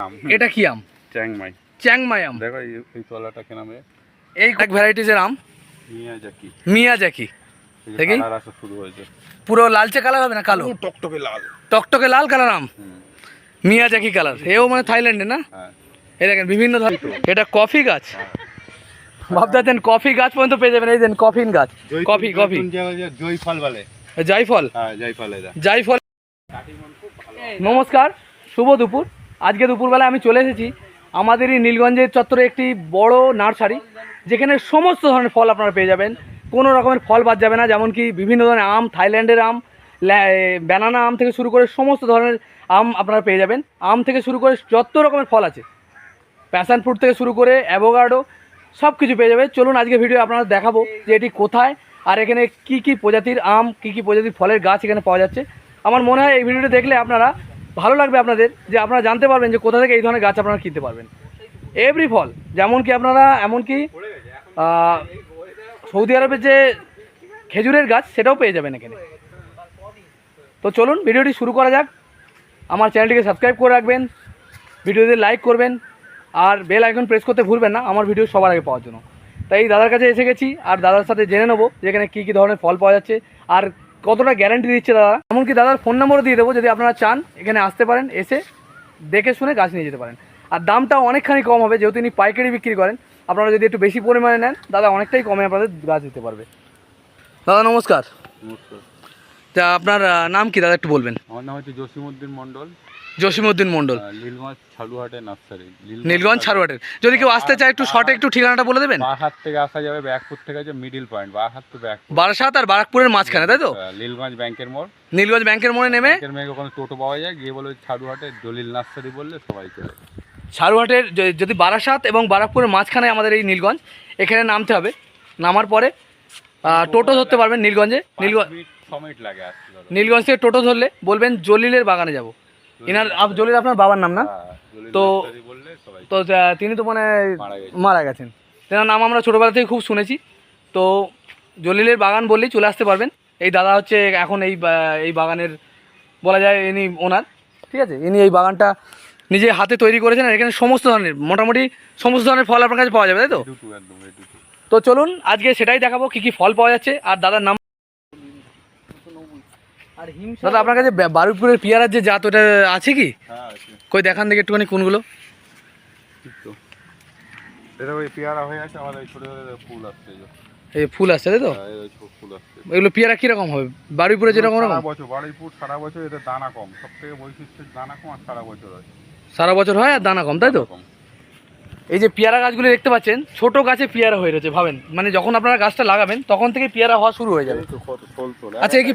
আম এটা কি আম? চ্যাংমাই চ্যাংমাই আম। দেখো এই তলাটা কেন নামে এই এক ভ্যারাইটিসের আম। মিয়াজাকি। মিয়াজাকি। দেখি। শুরু হয়েছে। পুরো লালচে কালার হবে না কালো? টকটকে লাল। টকটকে লাল কালার আম? হুম, মিয়াজাকি কালার। এও মানে থাইল্যান্ডে না? হ্যাঁ। এই দেখেন বিভিন্ন ধরনের এটা কফি গাছ। ভাবতেছেন কফি গাছ পর্যন্ত পেয়ে যাবেন। এই দেন কফিন গাছ। Coffee coffee. জয় ফল বলে। জাইফল হ্যাঁ জয় ফল নমস্কার। শুভ দুপুর। আজকে দুপুরবেলা আমি চলে এসেছি আমাদেরই নীলগঞ্জের চত্বরে একটি বড় নার্সারি, যেখানে সমস্ত ধরনের ফল আপনারা পেয়ে যাবেন। কোনো রকমের ফল বাদ যাবে না যেমন কি বিভিন্ন ধরনের আম, থাইল্যান্ডের আম ব্যানানা আম থেকে শুরু করে সমস্ত ধরনের আম আপনারা পেয়ে যাবেন। আম থেকে শুরু করে যত রকমের ফল আছে, প্যাশন ফ্রুট থেকে শুরু করে অ্যাভোগাডো সব কিছু পেয়ে যাবে চলুন আজকে ভিডিও আপনারা দেখাবো যে এটি কোথায় আর এখানে কি কি প্রজাতির আম, কি কি প্রজাতির ফলের গাছ এখানে পাওয়া যাচ্ছে। আমার মনে হয় এই ভিডিওটা দেখলে আপনারা ভালো লাগবে আপনাদের যে আপনারা জানতে পারবেন যে কোথা থেকে এই ধরনের গাছ আপনারা কিনতে পারবেন। এভরি ফল যেমন কি আপনারা, এমনকি সৌদি আরবের যে খেজুরের গাছ, সেটাও পেয়ে যাবেন এখানে। তো চলুন, ভিডিওটি শুরু করা যাক। আমার চ্যানেলটিকে সাবস্ক্রাইব করে রাখবেন, ভিডিওতে লাইক করবেন, আর বেল আইকন প্রেস করতে ভুলবেন না, আমার ভিডিও সবার আগে পাওয়ার জন্য। তাই দাদার কাছে এসে গেছি, আর দাদার সাথে জেনে নেব যে এখানে কী কী ধরনের ফল পাওয়া যাচ্ছে, আর কতটা গ্যারান্টি দিচ্ছে দাদা? এমনকি দাদার ফোন নম্বরও দিয়ে দেবো যদি আপনারা চান এখানে আসতে পারেন এসে দেখে শুনে গাছ নিয়ে যেতে পারেন। আর দামটা অনেকখানি কম হবে যেহেতু তিনি পাইকারি বিক্রি করেন। আপনারা যদি একটু বেশি পরিমাণে নেন দাদা অনেকটাই কমে আপনাদের গাছ দিতে পারবে। দাদা নমস্কার। নমস্কার। তা আপনার নাম কি? দাদা একটু বলবেন। আমার নাম হচ্ছে জসিমউদ্দিন মন্ডল জসিমউদ্দিন মন্ডল নীলগঞ্জ ছালুহাটে নার্সারি। নীলগঞ্জ যদি কেউ আসতে চায় একটু শর্টে একটু ঠিকানাটা বলে দেবেন? থেকে আসা যাবে ব্যাকপুর থেকে আছে middle point to Barrackpore Barasat আর বারাকপুরের মাঝখানে তাই তো? নীলগঞ্জ ব্যাংকের মোড়। নীলগঞ্জ ব্যাংকের মোড়ে নেমে? ওখানে টোটো পাওয়া যায়? গিয়ে বলে ছাড়ুহাটে দলিল নার্সারি বললে সবাই চলে ছাড়ুয়াটের যদি বারাসাত এবং বারাকপুরের মাঝখানে আমাদের এই নীলগঞ্জ এখানে নামতে হবে। নামার পরে টোটো ধরতে পারবেন নীলগঞ্জে। নীলগঞ্জ নীলগঞ্জ থেকে টোটো ধরলে বলবেন জলিলের বাগানে যাব। এনার আপ- জলিল আপনার বাবার নাম না? হ্যাঁ, তো- তো তিনি তো মানে মারা গেছেন। তেনার নাম আমরা ছোটোবেলা থেকে খুব শুনেছি। তো জলিলের বাগান বললেই চলে আসতে পারবেন। এই দাদা হচ্ছে এখন এই এই বাগানের বলা যায় ইনি ওনার। ঠিক আছে? ইনি এই বাগানটা নিজে হাতে তৈরি করেছেন এখানে সমস্ত ধরনের মোটামুটি সমস্ত ধরনের ফল আপনার কাছে পাওয়া যাবে তাই তো? তো চলুন আজকে সেটাই দেখাবো কি কি ফল পাওয়া যাচ্ছে। আর দাদার নাম দাদা আপনার কাছে বারুইপুরের পিয়ারার যে জাত ওটা আছে কি? হ্যাঁ কই দেখান দেখি একটুখানি কোনগুলো। এটা ওই পেয়ারা হয়ে আছে আমার এই ছোট ছোট ফুল আসছে এই ফুল আসছে তাই তো? হ্যাঁ, এই ছোট ফুল আসছে। এগুলো পেয়ারা কীরকম হবে? বারুইপুরে যেরকম সারা বছর বারুইপুর সারা বছর এদের দানা কম। সব থেকে বৈশিষ্ট্য দানা কম আর সারা বছর হয়। সারা বছর হয় আর দানা কম তাই তো? এই যে পেয়ারা গাছগুলো দেখতে পাচ্ছেন ছোট গাছে পেয়ারা হয়ে রয়েছে ভাবেন। মানে যখন আপনারা গাছটা লাগাবেন তখন থেকে পেয়ারা হওয়া শুরু হয়ে যাবে। আচ্ছা কি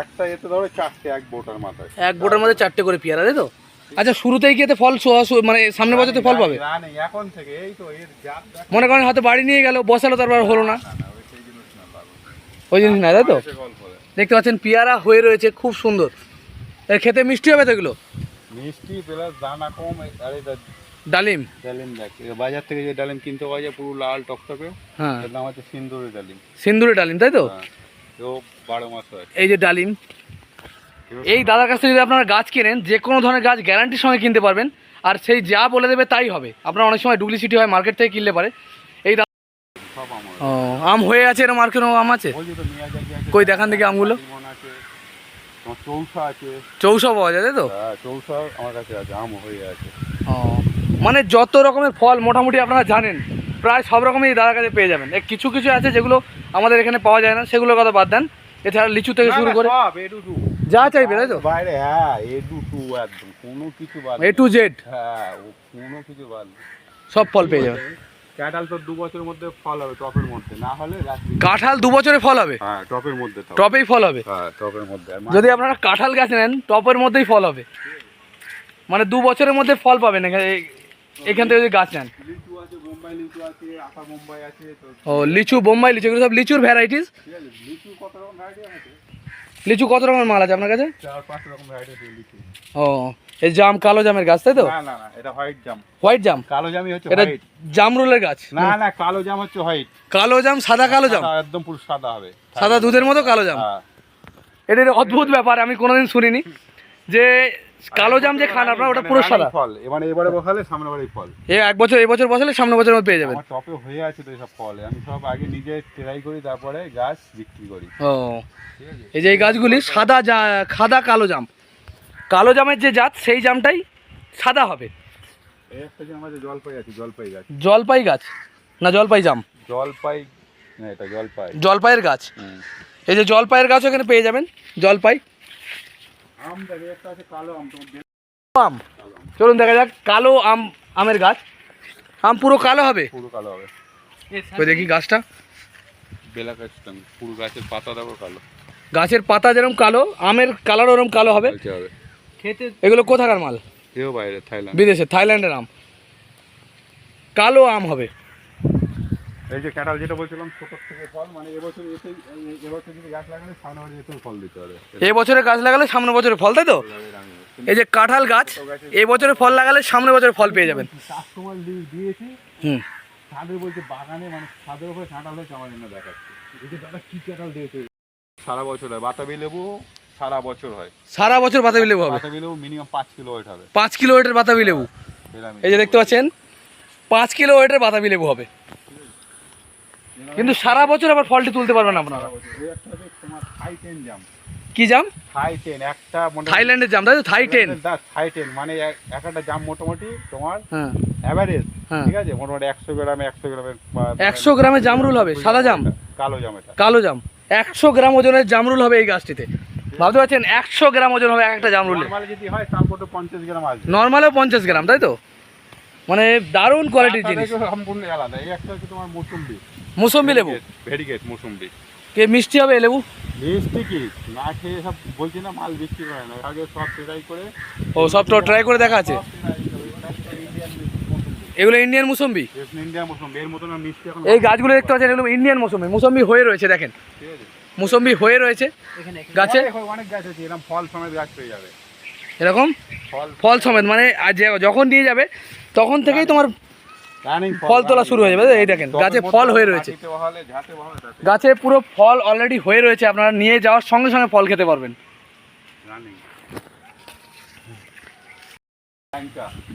একটা এতে ধরো চারটে এক বোটার মাথায়। এক বোটের মধ্যে চারটে করে পেয়ারা তাই তো? আচ্ছা শুরুতেই কি এতে ফল মানে সামনের বছর তো ফল পাবে? এখন থেকে এই তো এর জাত মনে করেন হয়তো বাড়ি নিয়ে গেল বসালো তারপর হলো না। ওই জিনিস না তাই তো। দেখতে পাচ্ছেন পেয়ারা হয়ে রয়েছে খুব সুন্দর। এর খেতে মিষ্টি হবে তো এগুলো? মিষ্টি প্লাস দানা কম আর এটা ডালিম? ডালিম দেখ বাজার থেকে যে ডালিম কিনতে পাওয়া যায় পুরো লাল টকটকে হ্যাঁ। নাম হচ্ছে সিন্দুরি ডালিম। সিন্দুরি ডালিম তাই তো? এই যে ডালিম এই দাদার কাছ থেকে যদি আপনারা গাছ কেনেন যে কোনো ধরনের গাছ গ্যারান্টির সঙ্গে কিনতে পারবেন আর সেই যা বলে দেবে তাই হবে। আপনার অনেক সময় ডুপ্লিসিটি হয় মার্কেট থেকে কিনলে পারে। এই ও আম হয়ে আছে এরকম আর কোনো আম আছে? কই দেখান দেখি আমগুলো। চৌসা পাওয়া যায় তাই তো? হ্যাঁ চৌসা আমার কাছে আছে আম হয়ে আছে। মানে যত রকমের ফল মোটামুটি আপনারা জানেন প্রায় সব রকমই দাদার কাছে পেয়ে যাবেন। কিছু কিছু আছে যেগুলো আমাদের এখানে পাওয়া যায় না সেগুলোর কথা বাদ দেন। এছাড়া লিচু থেকে শুরু করে যা চাইবে তাই তো? বাইরে হ্যাঁ এ টু টু একদম কোনো কিছু বাদ এ টু জেড হ্যাঁ কোনো কিছু বাদ সব ফল পেয়ে যাবেন। কাঁঠাল তো দু বছরের মধ্যে ফল হবে টপের মধ্যে না হলে কাঁঠাল দু বছরে ফল হবে? হ্যাঁ টপের মধ্যে টপেই ফল হবে? হ্যাঁ টপের মধ্যে। যদি আপনারা কাঁঠাল গাছ নেন টপের মধ্যেই ফল হবে। মানে দু বছরের মধ্যে ফল পাবেন এখানে এখান থেকে যদি গাছ নেন। বোম্বাই লিচু আছে আটা বোম্বাই আছে তো ও লিচু বোম্বাই লিচু এগুলো সব লিচুর ভ্যারাইটিস ঠিক আছে লিচু কত রকম ভ্যারাইটি আছে? লিচু কত রকমের মাল আছে আপনার কাছে? চার পাঁচ রকম ভ্যারাইটি আছে লিচু। ও এই জাম কালো জামের গাছ তাই তো? না না না এটা হোয়াইট জাম। হোয়াইট জাম? কালো জামই হচ্ছে এটা জামরুলের গাছ? না না কালো জাম হচ্ছে হোয়াইট। কালো জাম সাদা কালো জাম? একদম পুরো সাদা হবে। সাদা দুধের মতো কালো জাম? হ্যাঁ। এটা অদ্ভুত ব্যাপার আমি কোনোদিন শুনিনি। যে কালো জাম যে খান আপনারা ওটা পুরো সাদা। ফল এবারে এবারে বসালে সামনে বারে ফল। এ এক বছর এই বছর বসালে সামনে বছর মধ্যে পেয়ে যাবেন। আমার টপে হয়ে আছে তো সব ফল আমি সব আগে নিজে ট্রাই করি তারপরে গাছ বিক্রি করি। ও এই যে এই গাছগুলি সাদা জা সাদা কালো জাম। কালো জামের যে জাত সেই জামটাই সাদা হবে। এই একটা যে আমাদের জলপাই আছে জলপাই গাছ। জলপাই গাছ না জলপাই জাম? জলপাই না এটা জলপাই। জলপাইয়ের গাছ। এই যে জলপাইয়ের গাছও এখানে পেয়ে যাবেন জলপাই। আম চলুন দেখা যাক কালো আম আমের গাছ। আম পুরো কালো হবে? পুরো কালো হবে। ওই দেখি গাছটা। বেলা গাছটা পুরো গাছের পাতা দেখো কালো। গাছের পাতা যেরকম কালো আমের কালার ওরকম কালো হবে। হবে। খেতে এগুলো কোথাকার মাল? এও বাইরে থাইল্যান্ড। বিদেশে থাইল্যান্ডের আম। কালো আম হবে। এই যে ক্যাটাল যেটা বলছিলাম ছোট থেকে ফল মানে এবছর এসে এবছর যদি গাছ লাগালে সামনে এসেও ফল দিতে হবে। এই বছরে গাছ লাগালে সামনে বছরে ফল তাই তো? এই যে কাঁঠাল গাছ এই বছরে ফল লাগালে সামনে বছরে ফল পেয়ে যাবেন। কাস্টমার দিয়েছি হুম। তাদের বলছে বাগানে মানে ছাদের উপরে কাঁঠাল হয়েছে আমার জন্য দেখাচ্ছে। এই যে দাদা কি কাঁঠাল দিয়েছে? সারা বছর হয়। বাতাবি লেবু সারা বছর হয়। সারা বছর বাতাবি লেবু হবে? বাতাবি লেবু মিনিমাম পাঁচ কিলো ওয়েট হবে। পাঁচ কিলো ওয়েটের বাতাবি লেবু। এই যে দেখতে পাচ্ছেন পাঁচ কিলো ওয়েটের বাতাবি লেবু হবে। কিন্তু সারা বছর আবার ফলটি তুলতে পারবেন আপনারা। কি জাম? থাই টেন একটা থাইল্যান্ডের জাম তাই তো? থাই টেন। দা থাই টেন মানে এক এক একটা জাম মোটামুটি তোমার হ্যাঁ। অ্যাভারেজ হ্যাঁ। ঠিক আছে? মোটামুটি একশো গ্রামে একশো গ্রামের বা- একশো গ্রামে জামরুল হবে সাদা জাম? কালো জাম এটা। কালো জাম। একশো গ্রাম ওজনের জামরুল হবে এই গাছটিতে। ভাবতে পারছেন একশো গ্রাম ওজন হবে এক একটা জামরুলে যদি হয় তারপর তো পঞ্চাশ গ্রাম আসবে। নর্মালেও পঞ্চাশ গ্রাম তাই তো? মানে দারুণ কোয়ালিটির জিনিস। সম্পূর্ণ আলাদা। এই একটা হচ্ছে তোমার মুসুম্বি মুসম্বি লেবু? ভেরিগেট মুসুম্বি। কে মিষ্টি হবে এই লেবু? মিষ্টি কি? না খেয়ে সব বলছি না মাল বিক্রি করে না। আগে সব ট্রাই করে। ও সব তো ট্রাই করে দেখা আছে। এগুলো ইন্ডিয়ান মুসম্বি। ইন্ডিয়া মুসুম্বি? এর মতন আর মিষ্টি এখন এই গাছগুলো দেখতে পাচ্ছেন এগুলো ইন্ডিয়ান মুসম্বি। মুসম্বি হয়ে রয়েছে দেখেন। ঠিক মুসম্বি হয়ে রয়েছে। গাছে? অনেক- অনেক গাছ আছে এরকম ফল সমেত গাছ পেয়ে যাবে। এরকম? ফল ফল সমেত মানে আজ যখন দিয়ে যাবে তখন থেকেই তোমার ফল তোলা শুরু হয়ে যাবে। এই দেখেন গাছে ফল হয়ে রয়েছে। গাছে পুরো ফল অলরেডি হয়ে রয়েছে আপনারা নিয়ে যাওয়ার সঙ্গে সঙ্গে ফল খেতে পারবেন।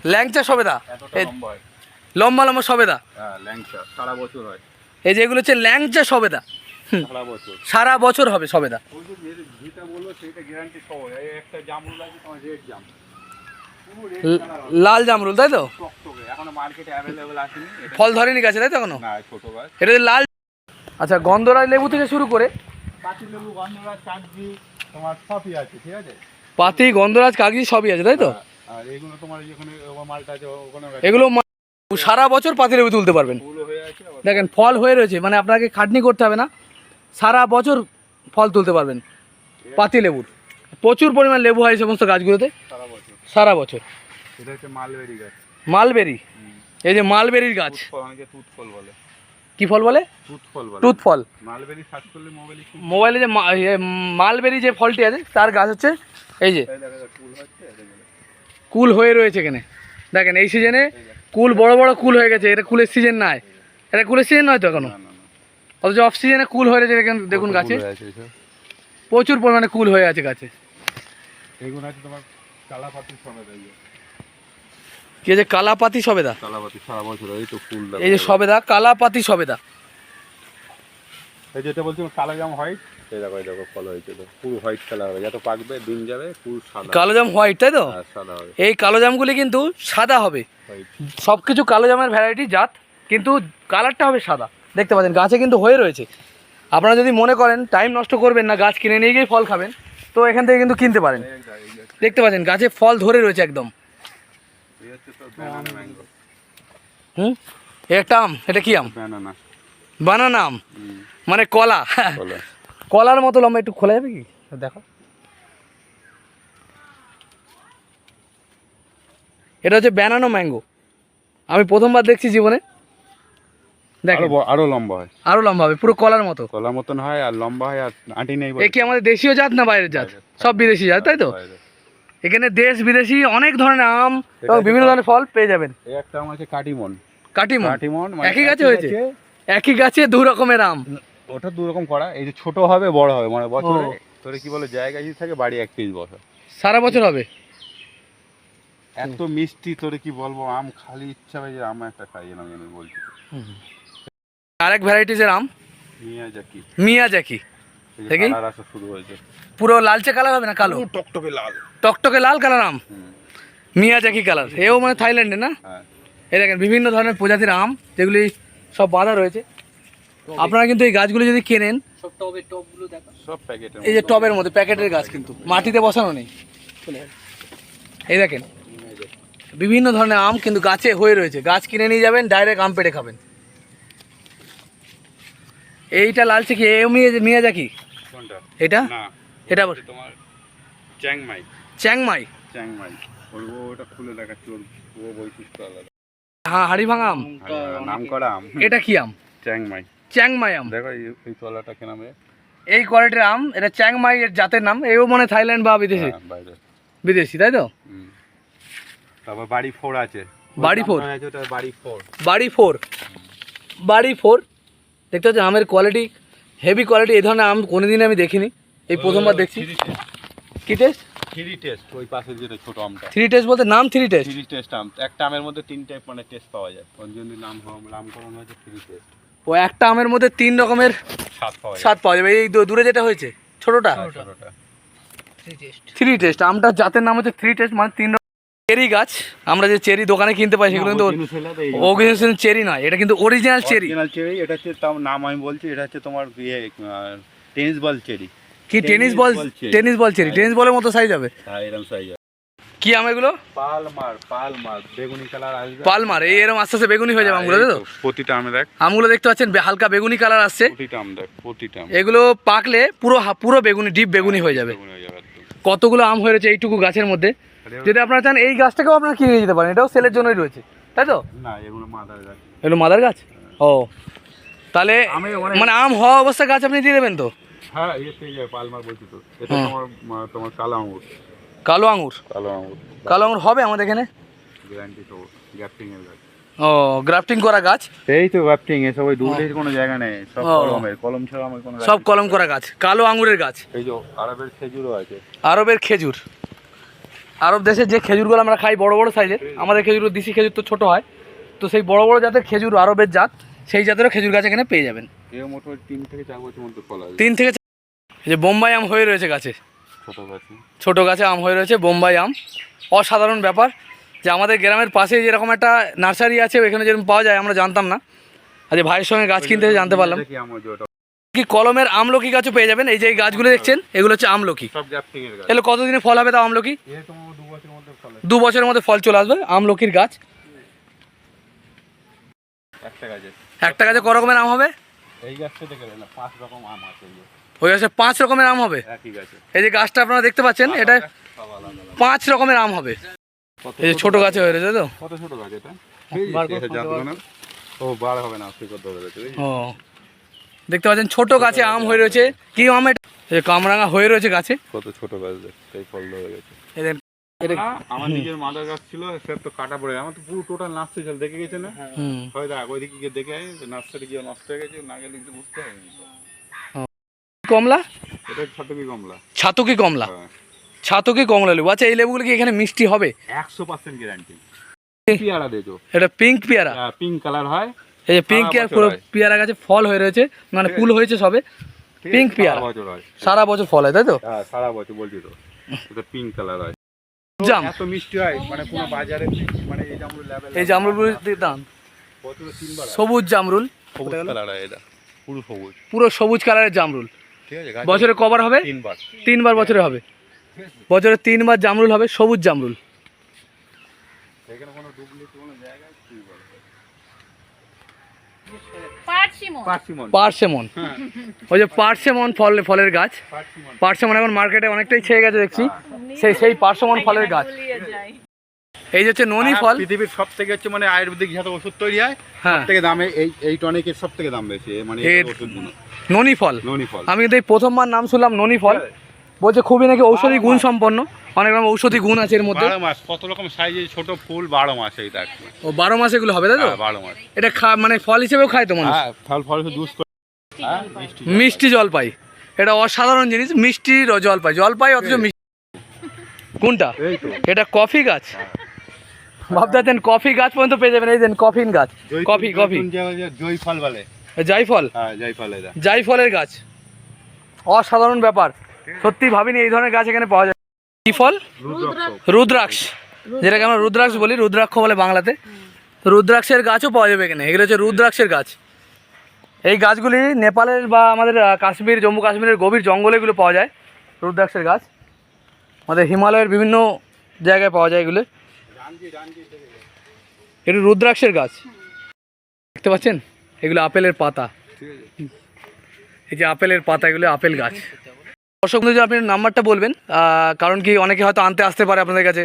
ল্যাংচা। সবেদা। লম্বা লম্বা লম্বা সবেদা। হ্যাঁ সারা বছর হয়। এই যে এগুলো হচ্ছে ল্যাংচা সবেদা। সারা বছর। হবে সবেদা। ওই যে যে- যেটা সেটা গ্যারান্টি সহ একটা জামরুল আছে তোমার রেড জাম পুরো red ল- colour হবে, লাল জামরুল তাই তো? টকটকে এখনও মার্কেটে অ্যাভেলেবেল আসেনি এটা ফল ধরেনি গাছে তাই তো এখনও? না ছোট গাছ। এটা লাল আচ্ছা গন্ধরাজ লেবু থেকে শুরু করে পাতি গন্ধরাজ চাকরি সবই আছে ঠিক আছে? পাতি গন্ধরাজ কাগজি সবই আছে তাই তো? হ্যাঁ, এগুলো তোমার যেখানে ও মালটা আছে ওখানে এগুলো মা- সারা বছর পাতি লেবু তুলতে পারবেন। হয়ে দেখেন ফল হয়ে রয়েছে মানে আপনাকে খাটনি করতে হবে না। সারা বছর ফল তুলতে পারবেন পাতি লেবুর। প্রচুর পরিমাণ লেবু হয় এই সমস্ত গাছগুলোতে। সারা বছর। এটা হচ্ছে মালবেরি গাছ। মালবেরি? এই যে মালবেরির গাছ। অনেকে তুত ফল বলে। কি ফল বলে? টুথ ফল মালবেরি মোবাইলে যে মালবেরি যে ফলটি আছে তার গাছ হচ্ছে এই যে। কুল হয়ে রয়েছে এখানে। দেখেন এই সিজনে কুল বড় বড় কুল হয়ে গেছে এটা কুলের সিজন নাই। এটা কুলের সিজন নয় তো এখনও? অথচ অফ সিজনে কুল হয়ে রয়েছে দেখুন গাছে? প্রচুর পরিমাণে কুল হয়ে আছে গাছে। তোমার কালাপাতি সবেদা। কি যে কালাপাতি সবেদা কালাপাতি সারা বছর এই তো ফুল এই যে সবেদা কালাপাতি সবেদা এই যেটা বলছি কালো জাম হোয়াইট? এই দেখো এই দেখো ফল হয়েছে তো। পুরো হোয়াইট কালার হবে। যত পাকবে দিন যাবে পুরো সাদা। কালো জাম হোয়াইট তাই তো? হ্যাঁ, সাদা হবে। এই কালো জামগুলি কিন্তু সাদা হবে। সব কিছু কালো জামের ভ্যারাইটি জাত কিন্তু কালারটা হবে সাদা। দেখতে পাচ্ছেন গাছে কিন্তু হয়ে রয়েছে। আপনারা যদি মনে করেন টাইম নষ্ট করবেন না গাছ কিনে নিয়ে গিয়ে ফল খাবেন তো এখান থেকে কিন্তু কিনতে পারেন। দেখতে পাচ্ছেন গাছে ফল ধরে রয়েছে একদম। হুম? একটা আম এটা কি আম? বানানা আম। মানে কলা। কলার মতো লম্বা একটু খোলা যাবে কি? দেখো। এটা হচ্ছে ব্যানানো ম্যাঙ্গো আমি প্রথমবার দেখছি জীবনে। আরও দেখেন আরও লম্বা হয়। আরও লম্বা হবে পুরো কলার মতো। কলার মতন হয় আর লম্বা হয় আর আঁটি নেই এ কি আমাদের দেশীয় জাত না বাইরের জাত? সব বিদেশি জাত তাই তো। এখানে দেশ বিদেশি অনেক ধরনের আম এবং বিভিন্ন ধরনের ফল পেয়ে যাবেন। একটা আম আছে কাটিমন। কাটিমন? কাটিমন মানে একই গাছে হয়েছে? একই গাছে দু রকমের আম। ওটা দু রকম করা। এই যে ছোট হবে বড় হবে। মানে বছরে তোরে কি বলে জায়গা যদি থাকে বাড়ি এক পিস বছর সারা বছর হবে? এত মিষ্টি তোরে কি বলব আম খালি ইচ্ছা হয় যে আম একটা খাইয়ে না আমি বলছি। আরেক ভ্যারাইটিসের আম? নিয়ে যা কি মিয়াজাকি। দেখি। পুরো লালচে কালার হবে না কালো? টকটকে লাল। টকটকে লাল কালার আম? Miyazaki colour. এও মানে থাইল্যান্ডে না? হ্যাঁ। এই দেখেন বিভিন্ন ধরনের প্রজাতির আম যেগুলি সব বাঁধা রয়েছে। আপনারা কিন্তু এই গাছগুলো যদি কেনেন এই যে টবের মধ্যে প্যাকেটের গাছ কিন্তু। মাটিতে বসানো নেই। এই দেখেন বিভিন্ন ধরনের আম কিন্তু গাছে হয়ে রয়েছে। গাছ কিনে নিয়ে যাবেন ডাইরেক্ট আম পেড়ে খাবেন। এইটা লালচে কি? এ মিয়ে মিয়া যাকি কোনটা? এটা? না এটা তোমার চ্যাংমাই চ্যাংমাই চ্যাংমাই ওটা খুলে দেখাচ্ছি ওর ও বৈশিষ্ট্য আলাদা। হ্যাঁ হাড়ি ভাঙা আম? নাম করা আম। এটা কি আম? চ্যাংমাই চ্যাংমাই আম। দেখো এই তলাটা কেন নামে এই কোয়ালিটির আম এটা চ্যাংমাই এর জাতের নাম এও মনে থাইল্যান্ড বা বিদেশি। হ্যাঁ, বিদেশি তাই তো? তারপর বাড়ি ফোর আছে। বাড়ি ফোর? বাড়ি ফোর। বাড়ি ফোর। বাড়ি ফোর। দেখতে হচ্ছে আমের কোয়ালিটি হেভি কোয়ালিটি এই ধরনের আম কোনোদিন আমি দেখিনি। এই প্রথমবার দেখছি। কি টেস্ট থ্রি টেস্ট ওই পাশে যেটা ছোট আমটা। থ্রি টেস্ট বলতে নাম থ্রি টেস্ট থ্রি টেস্ট আম। একটা আমের মধ্যে তিন টাইপ মানে টেস্ট পাওয়া যায়। ওর জন্য নাম নামকরণ হয়েছে থ্রি টেস্ট ও একটা আমের মধ্যে তিন রকমের স্বাদ পাওয়া যায়। স্বাদ পাওয়া যাবে। এই দূরে যেটা হয়েছে ছোটটা? হ্যাঁ, ছোটটা। থ্রি টেস্ট আমটার জাতের নাম হচ্ছে থ্রি টেস্ট মানে তিন চেরি গাছ আমরা যে চেরি দোকানে কিনতে পাই সেগুলো কিন্তু ও চেরি নয় এটা কিন্তু অরিজিনাল চেরি। চেরি এটা হচ্ছে তার নাম আমি বলছি এটা হচ্ছে তোমার ইয়ে টেনিস বল চেরি। কি tennis ball tennis ball cherry. Tennis বলের মতো সাইজ হবে? হ্যাঁ এরকম সাইজ কি আম এগুলো? পালমার পালমার বেগুনি কালার আসবে। পালমার এই এরকম আস্তে আস্তে বেগুনি হয়ে যাবে আমগুলো তো? প্রতিটা আমে দেখ। আমগুলো দেখতে পাচ্ছেন হালকা বেগুনি কালার আসছে। প্রতিটা আম দেখ প্রতিটা আম। এগুলো পাকলে পুরো পুরো বেগুনি ডিপ বেগুনি হয়ে যাবে। বেগুনি হয়ে যাবে। কতগুলো আম হয়ে রয়েছে এইটুকু গাছের মধ্যে? যদি আপনারা চান এই গাছটাকেও আপনারা কিনে যেতে পারেন। এটাও সেলের জন্যই রয়েছে। তাই তো? না এগুলো মাদার গাছ। এগুলো মাদার গাছ? ও। তাহলে মানে আম হওয়া অবস্থা গাছ আপনি দিয়ে দেবেন তো? হ্যাঁ পালমার বলছি তো এটা তোমার তোমার কালো আঙুর কালো আঙুর কালো আঙুর কালো আঙুর হবে আমাদের এখানে? গ্যারান্টি তো গ্যাপটিং এর গাছ। ও গ্রাফটিং করা গাছ? এই তো এ সবাই দূরের কোনো জায়গা নেই। সব কলমের কলম ছাড়া আমার কোনো সব কলম করা গাছ কালো আঙুরের গাছ। এই যে আরবের খেজুরও আছে। আরবের খেজুর। আরব দেশে যে খেজুরগুলো আমরা খাই বড় বড় সাইজের আমাদের খেজুর দেশি খেজুর তো ছোট হয় তো সেই বড় বড় জাতের খেজুর আরবের জাত সেই জাতেরও খেজুর গাছ এখানে পেয়ে যাবেন। তিন থেকে চার বছর মধ্যে ফল তিন থেকে যে বোম্বাই আম হয়ে রয়েছে গাছে। ছোট গাছে। আম হয়ে রয়েছে বোম্বাই আম। অসাধারণ ব্যাপার যে আমাদের গ্রামের পাশে যেরকম একটা নার্সারি আছে ওইখানে যেরকম পাওয়া যায় আমরা জানতাম না। আজ ভাইয়ের সঙ্গে গাছ কিনতে জানতে পারলাম। কি যে কলমের আমলকি গাছও পেয়ে যাবেন এই যে গাছগুলো দেখছেন এগুলো হচ্ছে আমলকি। এগুলো কতদিনে ফল হবে তাও আমলকি? দু বছরের মধ্যে ফল চলে আসবে আমলকির গাছ। একটা গাছে ক রকমের আম হবে? এই গাছটা দেখে পাঁচ রকম আম আছে ওই গাছে পাঁচ রকমের আম হবে? এই যে গাছটা আপনারা দেখতে পাচ্ছেন এটা পাঁচ রকমের আম হবে। এই যে ছোট গাছে? হয়ে রয়েছে তো? কত ছোট গাছ এটা? বার কর, এটা জানতো না ও বার হবে না আপনি কত বলেছে ও দেখতে পাচ্ছেন ছোট গাছে আম হয়ে রয়েছে। কি আম এটা? কামরাঙা হয়ে রয়েছে গাছে। কত ছোট গাছ দেখ ফল ধরে গেছে। এই দেখেন, এটা না, আমার নিজের মাদার গাছ ছিল সে তো কাটা পড়ে গেছে। আমার তো পুরো টোটাল নার্সারি ছিল দেখে গেছে না? হয় দেখ ওইদিকে গিয়ে দেখে নার্সারি গিয়ে নষ্ট হয়ে গেছে না গেলে কিছু বুঝতে হয়নি কমলা? এটা ছাতুকি কমলা। ছাতুকি কমলা? হ্যাঁ। ছাতুকি কমলা লেবু। আচ্ছা এই লেবুগুলো কি এখানে মিষ্টি হবে? একশো পার্সেন্ট গ্যারান্টি পেয়ারা দেখো এটা পিঙ্ক পেয়ারা? পিঙ্ক কালার হয়। এই যে পিঙ্ক আর পুরো পেয়ারা গাছে ফল হয়ে রয়েছে মানে ফুল হয়েছে সবে। পিঙ্ক পেয়ারা। সারা বছর হয়। সারা বছর ফল হয় তাই তো? হ্যাঁ সারা বছর বলছি তো। এটা পিঙ্ক কালার হয়। জাম। এত মিষ্টি হয় মানে কোনো বাজারে মানে এই জামরুল লেভেল এই জামরুল দাম। বছরে তিনবার সবুজ জামরুল। সবুজ কালার এটা পুরো সবুজ। পুরো সবুজ কালারের জামরুল। ঠিক আছে বছরে কবার হবে? তিনবার। তিনবার বছরে হবে। বছরে তিনবার জামরুল হবে সবুজ জামরুল। এখানে কোনো ডুপ্লিকেট কোনো বলে পার্সিমন। হ্যাঁ। ওই যে পার্সেমন ফল ফলের গাছ। পার্সেমন। এখন মার্কেটে অনেকটাই ছেয়ে গেছে দেখছি। সেই সেই পার্সেমন ফলের গাছ। এই যে হচ্ছে ননি ফল। পৃথিবীর সব থেকে হচ্ছে মানে আয়ুর্বেদিক যত ওষুধ তৈরি হয় হ্যাঁ। সব থেকে দামে এই এই টনিকের সব থেকে দাম বেশি মানে ননি ফল। ননি ফল। আমি কিন্তু এই প্রথমবার নাম শুনলাম ননি ফল। বলছে খুবই নাকি ঔষধি গুণ সম্পন্ন অনেক রকম ঔষধি গুণ আছে এর মধ্যে। বারো মাস কত রকম সাইজের ছোট ফুল বারো মাস এই দেখ। ও বারো মাস এগুলো হবে তাই তো? হ্যাঁ, বারো মাস। এটা খা মানে ফল হিসেবেও খায় তো মানুষ? হ্যাঁ ফল ফল জুস করে। হ্যাঁ মিষ্টি মিষ্টি জলপাই এটা অসাধারণ জিনিস মিষ্টি র- জলপাই জলপাই অথচ মিষ্টি। কোনটা? এই তো। এটা কফি গাছ? ভাবতে পারছেন কফি গাছ পর্যন্ত পেয়ে যাবেন। এই দেন কফিন গাছ। Coffee coffee. জয় ফল বলে। জাইফল হ্যাঁ জয় এটা জাইফলের গাছ। অসাধারণ ব্যাপার। সত্যি ভাবিনি এই ধরনের গাছ এখানে পাওয়া যায়। কি ফল? রুদ্রাক্ষ। যেটাকে আমরা রুদ্রাক্ষ বলি রুদ্রাক্ষ বলে বাংলাতে। রুদ্রাক্ষের গাছও পাওয়া যাবে এখানে। এগুলো হচ্ছে রুদ্রাক্ষের গাছ। এই গাছগুলি নেপালের বা আমাদের কাশ্মীর জম্মু কাশ্মীরের গভীর জঙ্গলে এগুলো পাওয়া যায় রুদ্রাক্ষের গাছ। আমাদের হিমালয়ের বিভিন্ন জায়গায় পাওয়া যায় এগুলো। এটা রুদ্রাক্ষের গাছ। দেখতে পাচ্ছেন? এগুলো আপেলের পাতা। এই যে আপেলের পাতা এগুলো আপেল গাছ। দর্শক বন্ধু, আপনি নাম্বারটা বলবেন কারণ কি অনেকে হয়তো আনতে আসতে পারে আপনাদের কাছে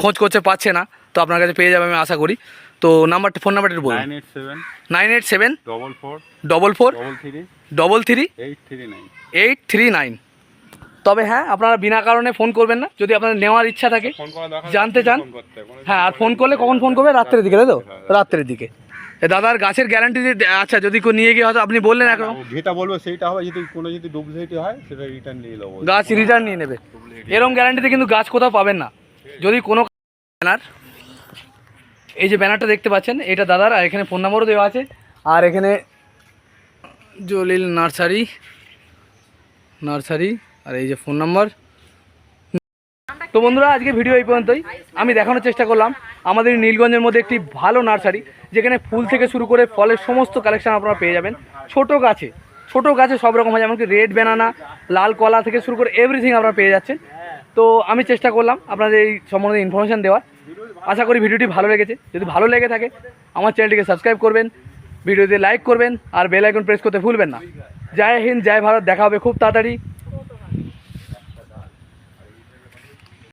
খোঁজ করছে পাচ্ছে না তো আপনার কাছে পেয়ে যাবে আমি আশা করি। তো নাম্বারটা ফোন নাম্বারটা বলুন nine eight seven double four double four double three eight three nine তবে হ্যাঁ আপনারা বিনা কারণে ফোন করবেন না যদি আপনার নেওয়ার ইচ্ছা থাকে জানতে চান? হ্যাঁ আর ফোন করলে কখন ফোন করবে? রাত্রের দিকে তাই তো? রাত্রের দিকে। দাদার গাছের গ্যারান্টি আচ্ছা যদি কেউ নিয়ে গিয়ে হয়তো আপনি বললেন এখন যেটা বলব সেইটা হবে যদি কোনো যদি ডুপ্লিকেট হয় সেটা রিটার্ন নিয়ে নেব। গাছ রিটার্ন নিয়ে নেবে। এরম গ্যারান্টিতে কিন্তু গাছ কোথাও পাবেন না। যদি কোনো ব্যানার এই যে ব্যানারটা দেখতে পাচ্ছেন এটা দাদার আর এখানে ফোন নাম্বারও দেওয়া আছে। আর এখানে জলিল নার্সারি নার্সারি আর এই যে ফোন নাম্বার তো বন্ধুরা আজকে ভিডিও এই পর্যন্তই। আমি দেখানোর চেষ্টা করলাম। আমাদের নীলগঞ্জের মধ্যে একটি ভালো নার্সারি, যেখানে ফুল থেকে শুরু করে ফলের সমস্ত কালেকশন আপনারা পেয়ে যাবেন। ছোট গাছে ছোট গাছে সব রকম হয়, যেমনকি রেড ব্যানানা লাল কলা থেকে শুরু করে এভরিথিং আপনারা পেয়ে যাচ্ছেন। তো আমি চেষ্টা করলাম আপনাদের এই সম্বন্ধে ইনফরমেশান দেওয়ার। আশা করি ভিডিওটি ভালো লেগেছে। যদি ভালো লেগে থাকে, আমার চ্যানেলটিকে সাবস্ক্রাইব করবেন ভিডিওতে লাইক করবেন, আর বেল আইকন প্রেস করতে ভুলবেন না। জয় হিন্দ, জয় ভারত, দেখা হবে খুব তাড়াতাড়ি।